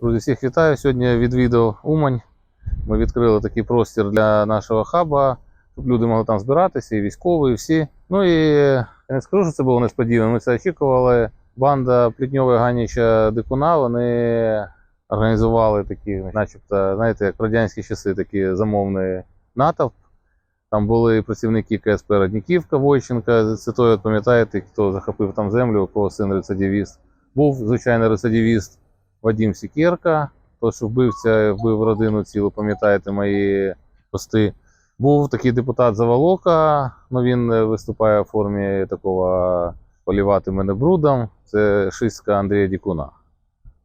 Друзі, всіх вітаю. Сьогодні відвідав Умань. Ми відкрили такий простір для нашого хаба, щоб люди могли там збиратися, і військові, і всі. Ну і я не скажу, що це було несподівано. Ми це очікували. Банда Плітньова Ганіча Дикуна, вони організували такі, начебто, знаєте, як радянські часи, такі замовний натовп. Там були працівники КСП Радніківка Войченка. Це той, пам'ятаєте, хто захопив там землю, у кого син рецидивіст. Був, звичайно, рецидивіст Вадим Сікерка, той, що вбивця, вбив родину цілу, пам'ятаєте мої пости. Був такий депутат Заволока, ну він е, виступає в формі такого полівати мене брудом. Це шистка Андрія Дікуна.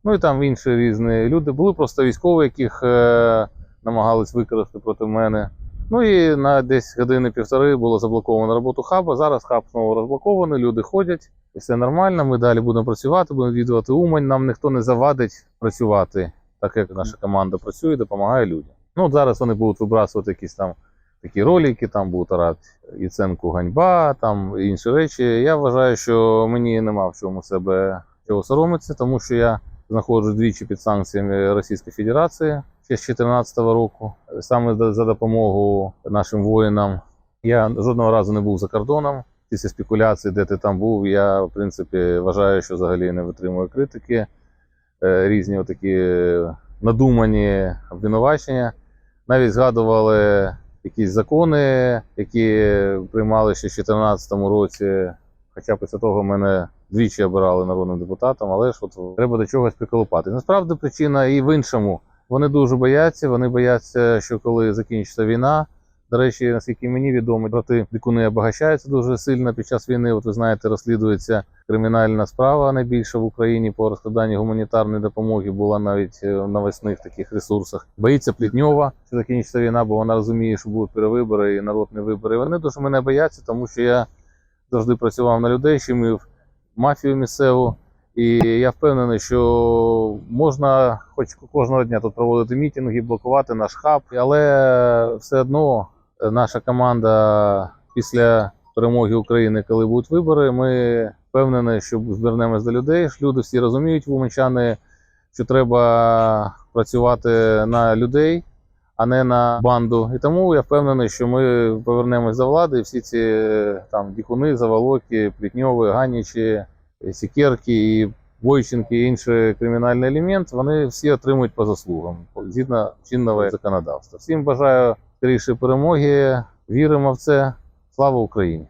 Ну і там інші різні люди. Були просто військові, яких е, намагались використати проти мене. Ну і на десь години-півтори було заблоковано роботу хаба. Зараз хаб знову розблокований, люди ходять, і все нормально. Ми далі будемо працювати, будемо відвідувати Умань. Нам ніхто не завадить працювати, так як наша команда працює, допомагає людям. Ну, зараз вони будуть вибрасувати якісь там такі ролики, там будуть орати Яценку ганьба, там інші речі. Я вважаю, що мені нема в чому себе цього соромитися, тому що я знаходжусь двічі під санкціями Російської Федерації ще з 2014 року. Саме за допомогу нашим воїнам. Я жодного разу не був за кордоном. Після спекуляцій, де ти там був, я в принципі вважаю, що взагалі не витримую критики. Е, Різні такі надумані обвинувачення. Навіть згадували якісь закони, які приймали ще в 2014 році. Хоча після того мене двічі обирали народним депутатом, але ж от треба до чогось приколупати. Насправді причина і в іншому. Вони дуже бояться. Вони бояться, що коли закінчиться війна. До речі, наскільки мені відомо, брати дикуни обагащаються дуже сильно під час війни. От ви знаєте, розслідується кримінальна справа найбільша в Україні по розкладанню гуманітарної допомоги. Була навіть е, в навесних таких ресурсах. Боїться Плітньова, що закінчиться війна, бо вона розуміє, що будуть перевибори і народні вибори. Вони дуже мене бояться, тому що я завжди працював на людей, щемив мафію місцеву. І я впевнений, що можна хоч кожного дня тут проводити мітинги, блокувати наш хаб, але все одно наша команда після перемоги України, коли будуть вибори, ми впевнені, що звернемось до людей. Люди всі розуміють, вумичани, що треба працювати на людей, а не на банду. І тому я впевнений, що ми повернемось до влади, всі ці е, там дікуни, заволоки, плітньови, ганічі. Сікерки і Бойченки і інший кримінальний елемент, вони всі отримують по заслугам згідно чинного законодавства. Всім бажаю скорішої перемоги. Віримо в це. Слава Україні!